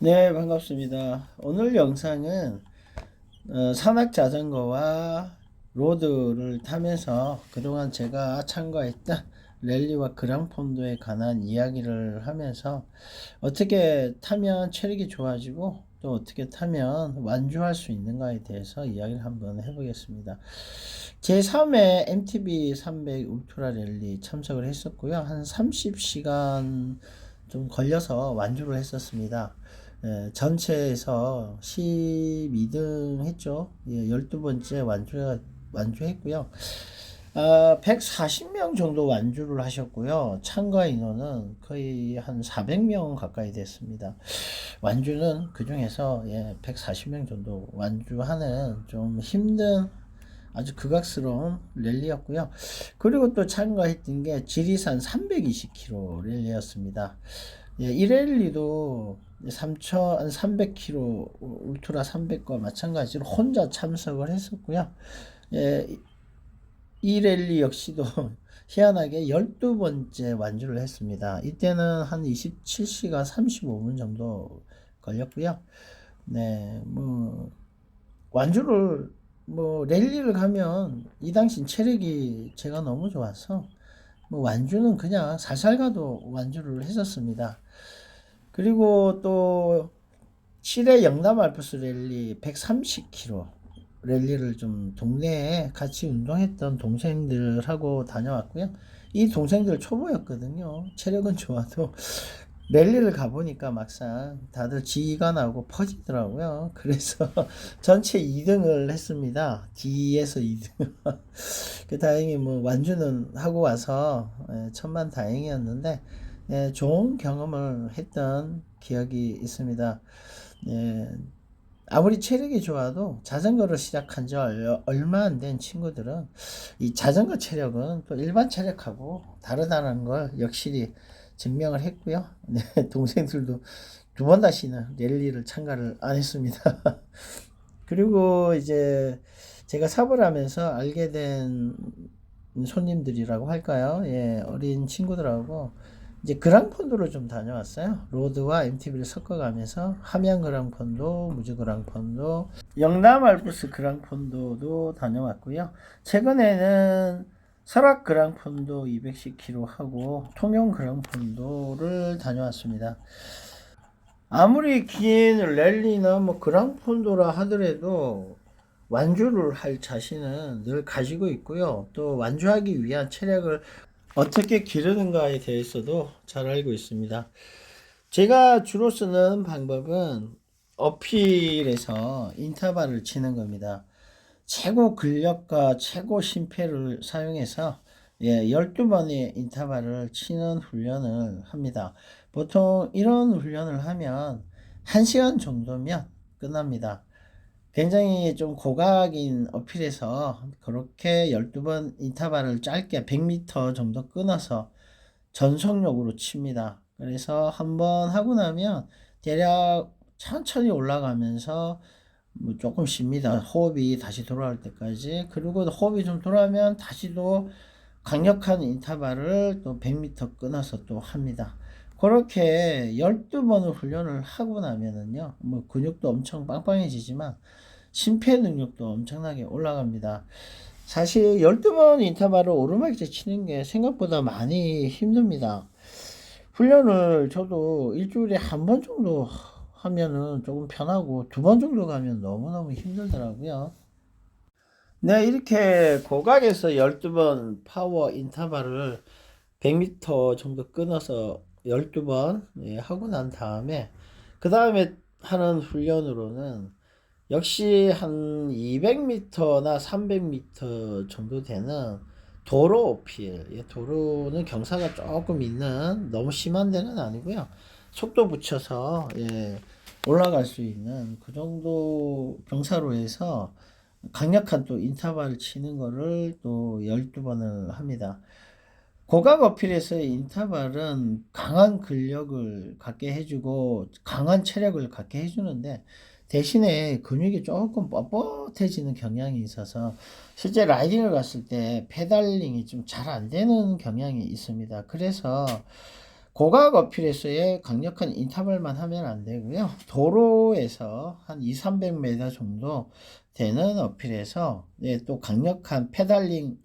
네, 반갑습니다. 오늘 영상은 어, 산악 자전거와 로드를 타면서 그동안 제가 참가했던 랠리와 그랑폰도에 관한 이야기를 하면서 어떻게 타면 체력이 좋아지고 또 어떻게 타면 완주할 수 있는가에 대해서 이야기를 한번 해보겠습니다. 제 3회 MTB 300 울트라 랠리 참석을 했었고요. 한 30시간 좀 걸려서 완주를 했었습니다. 예, 전체에서 12등 했죠. 예, 12번째 완주, 완주했고요. 아, 140명 정도 완주를 하셨고요. 참가 인원은 거의 한 400명 가까이 됐습니다. 완주는 그 중에서 예, 140명 정도 완주하는 좀 힘든 아주 극악스러운 랠리였고요. 그리고 또 참가했던 게 지리산 320km 랠리였습니다. 예, 이 랠리도 3,300km 울트라 300과 마찬가지로 혼자 참석을 했었고요. 예, 이 랠리 역시도 희한하게 12번째 완주를 했습니다. 이때는 한 27시간 35분 정도 걸렸고요. 네, 뭐, 완주를, 뭐, 랠리를 가면 이 당시 체력이 제가 너무 좋아서, 뭐, 완주는 그냥 살살 가도 완주를 했었습니다. 그리고 또 7회 영남 알프스 랠리 130km 랠리를 좀 동네에 같이 운동했던 동생들하고 다녀왔고요. 이 동생들 초보였거든요. 체력은 좋아도 랠리를 가보니까 막상 다들 지가 나고 퍼지더라고요. 그래서 전체 2등을 했습니다. D에서 2등. 그 다행히 뭐 완주는 하고 와서 예, 천만 다행이었는데 예, 좋은 경험을 했던 기억이 있습니다. 예, 아무리 체력이 좋아도 자전거를 시작한 지 얼- 얼마 안 된 친구들은 이 자전거 체력은 또 일반 체력하고 다르다는 걸 역실히 증명을 했고요. 네, 동생들도 두 번 다시는 랠리를 참가를 안 했습니다. 그리고 이제 제가 사업을 하면서 알게 된 손님들이라고 할까요? 예, 어린 친구들하고 이제 그랑폰도를 좀 다녀왔어요. 로드와 MTB를 섞어가면서 함양 그랑폰도, 무주 그랑폰도, 영남 알프스 그랑폰도도 다녀왔고요. 최근에는 설악 그랑폰도 210km 하고 통영 그랑폰도를 다녀왔습니다. 아무리 긴 랠리나 뭐 그랑폰도라 하더라도 완주를 할 자신은 늘 가지고 있고요. 또 완주하기 위한 체력을 어떻게 기르는가에 대해서도 잘 알고 있습니다. 제가 주로 쓰는 방법은 어필에서 인터벌을 치는 겁니다. 최고 근력과 최고 심폐를 사용해서 예, 12번의 인터벌을 치는 훈련을 합니다. 보통 이런 훈련을 하면 1시간 정도면 끝납니다. 굉장히 좀 고각인 어필에서 그렇게 12번 인터벌을 짧게 100m 정도 끊어서 전속력으로 칩니다. 그래서 한번 하고 나면 대략 천천히 올라가면서 뭐 조금 쉽니다. 호흡이 다시 돌아올 때까지. 그리고 호흡이 좀 돌아오면 다시 또 강력한 인터벌을 또 100m 끊어서 또 합니다. 그렇게 12번을 훈련을 하고 나면은요, 뭐 근육도 엄청 빵빵해지지만 심폐 능력도 엄청나게 올라갑니다. 사실 12번 인터벌을 오르막에 치는 게 생각보다 많이 힘듭니다. 훈련을 저도 일주일에 한 번 정도 하면은 조금 편하고 두 번 정도 가면 너무너무 힘들더라고요. 네, 이렇게 고각에서 12번 파워 인터벌을 100m 정도 끊어서 12번 예, 하고 난 다음에 그 다음에 하는 훈련으로는 역시 한 200m나 300m 정도 되는 도로 어필. 예, 도로는 경사가 조금 있는 너무 심한 데는 아니고요. 속도 붙여서 예, 올라갈 수 있는 그 정도 경사로에서 강력한 또 인터벌 치는 거를 또 12번을 합니다. 고각 어필에서의 인터벌은 강한 근력을 갖게 해주고 강한 체력을 갖게 해주는데 대신에 근육이 조금 뻣뻣해지는 경향이 있어서 실제 라이딩을 갔을 때 페달링이 좀 잘 안 되는 경향이 있습니다. 그래서 고각 어필에서의 강력한 인터벌만 하면 안 되고요. 도로에서 한 2, 300m 정도 되는 어필에서 예, 또 강력한 페달링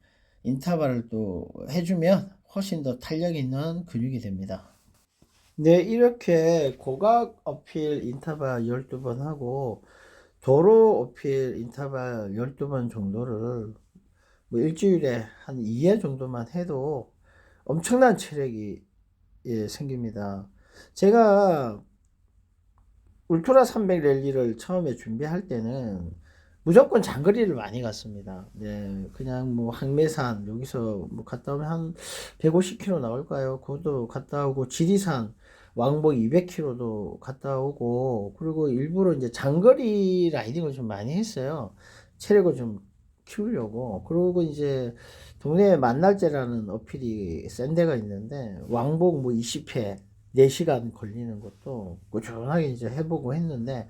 인터벌을 또 해주면 훨씬 더 탄력 있는 근육이 됩니다. 네, 이렇게 고각 어필 인터벌 12번 하고 도로 어필 인터벌 12번 정도를 뭐 일주일에 한 2회 정도만 해도 엄청난 체력이 예, 생깁니다. 제가 울트라 300 랠리를 처음에 준비할 때는 무조건 장거리를 많이 갔습니다. 네, 그냥 뭐 항매산 여기서 뭐 갔다 오면 한 150km 나올까요? 그것도 갔다 오고 지리산 왕복 200km도 갔다 오고 그리고 일부러 이제 장거리 라이딩을 좀 많이 했어요. 체력을 좀 키우려고. 그리고 이제 동네에 만날제라는 어필이 센 데가 있는데 왕복 뭐 20회 4시간 걸리는 것도 꾸준하게 이제 해보고 했는데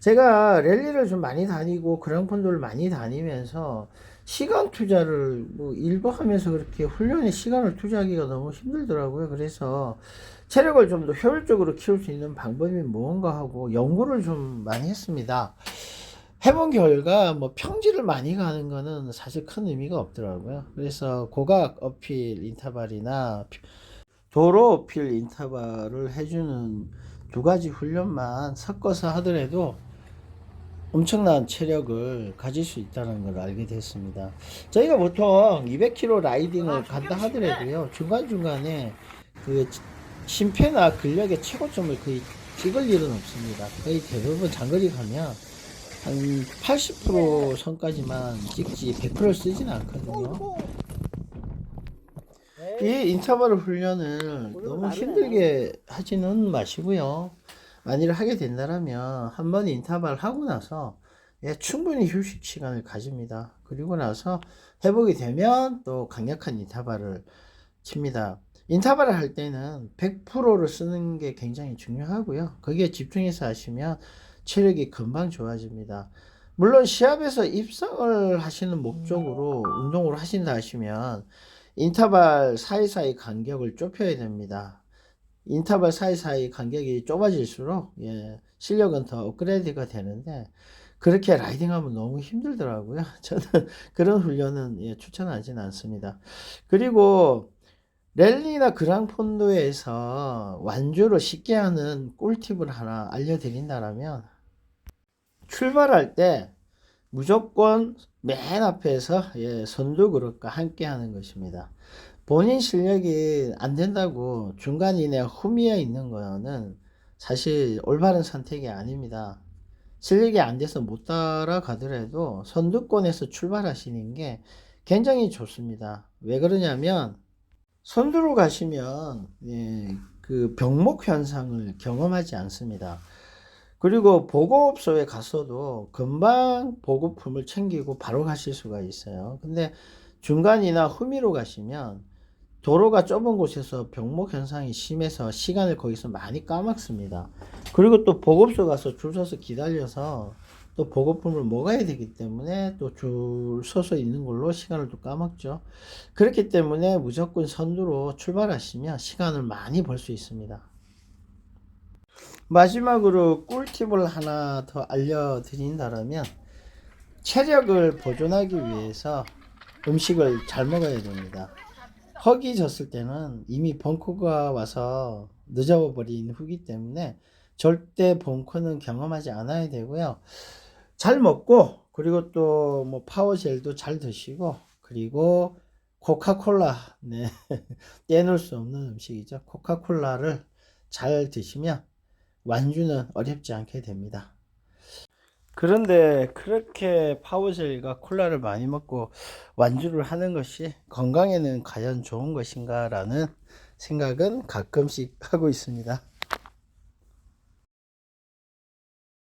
제가 랠리를 좀 많이 다니고 그랑폰도를 많이 다니면서 시간 투자를 뭐 일도 하면서 그렇게 훈련에 시간을 투자하기가 너무 힘들더라고요. 그래서 체력을 좀 더 효율적으로 키울 수 있는 방법이 무언가 하고 연구를 좀 많이 했습니다. 해본 결과 뭐 평지를 많이 가는 거는 사실 큰 의미가 없더라고요. 그래서 고각 어필 인터벌이나 도로 어필 인터벌을 해주는 두 가지 훈련만 섞어서 하더라도 엄청난 체력을 가질 수 있다는 걸 알게 됐습니다. 저희가 보통 200km 라이딩을 간다 하더라도요, 중간 중간에 그 심폐나 근력의 최고점을 거의 찍을 일은 없습니다. 거의 대부분 장거리 가면 한 80% 선까지만 찍지 100% 쓰진 않거든요. 이 인터벌 훈련을 너무 힘들게 하지는 마시고요. 만일 하게 된다면 한 번 인터벌 하고 나서 예, 충분히 휴식 시간을 가집니다. 그리고 나서 회복이 되면 또 강력한 인터벌을 칩니다. 인터벌을 할 때는 100%를 쓰는 게 굉장히 중요하고요. 거기에 집중해서 하시면 체력이 금방 좋아집니다. 물론 시합에서 입상을 하시는 목적으로 운동을 하신다 하시면 인터벌 사이사이 간격을 좁혀야 됩니다. 인터벌 사이사이 간격이 좁아질수록 예, 실력은 더 업그레이드가 되는데 그렇게 라이딩하면 너무 힘들더라고요. 저는 그런 훈련은 예, 추천하지는 않습니다. 그리고 랠리나 그랑폰도에서 완주를 쉽게 하는 꿀팁을 하나 알려드린다면 출발할 때 무조건 맨 앞에서 예, 선두 그룹과 함께 하는 것입니다. 본인 실력이 안 된다고 중간 이내 후미에 있는 거는 사실 올바른 선택이 아닙니다. 실력이 안 돼서 못 따라가더라도 선두권에서 출발하시는 게 굉장히 좋습니다. 왜 그러냐면 선두로 가시면 예, 그 병목 현상을 경험하지 않습니다. 그리고 보급소에 갔어도 금방 보급품을 챙기고 바로 가실 수가 있어요. 근데 중간이나 후미로 가시면 도로가 좁은 곳에서 병목 현상이 심해서 시간을 거기서 많이 까먹습니다. 그리고 또 보급소 가서 줄 서서 기다려서 또 보급품을 먹어야 되기 때문에 또 줄 서서 있는 걸로 시간을 또 까먹죠. 그렇기 때문에 무조건 선두로 출발하시면 시간을 많이 벌 수 있습니다. 마지막으로 꿀팁을 하나 더 알려드린다면 체력을 보존하기 위해서 음식을 잘 먹어야 됩니다. 허기 졌을 때는 이미 벙커가 와서 늦어버린 후기 때문에 절대 벙커는 경험하지 않아야 되고요. 잘 먹고 그리고 또 뭐 파워젤도 잘 드시고 그리고 코카콜라 네 떼놓을 수 없는 음식이죠. 코카콜라를 잘 드시면 완주는 어렵지 않게 됩니다. 그런데 그렇게 파워젤과 콜라를 많이 먹고 완주를 하는 것이 건강에는 과연 좋은 것인가 라는 생각은 가끔씩 하고 있습니다.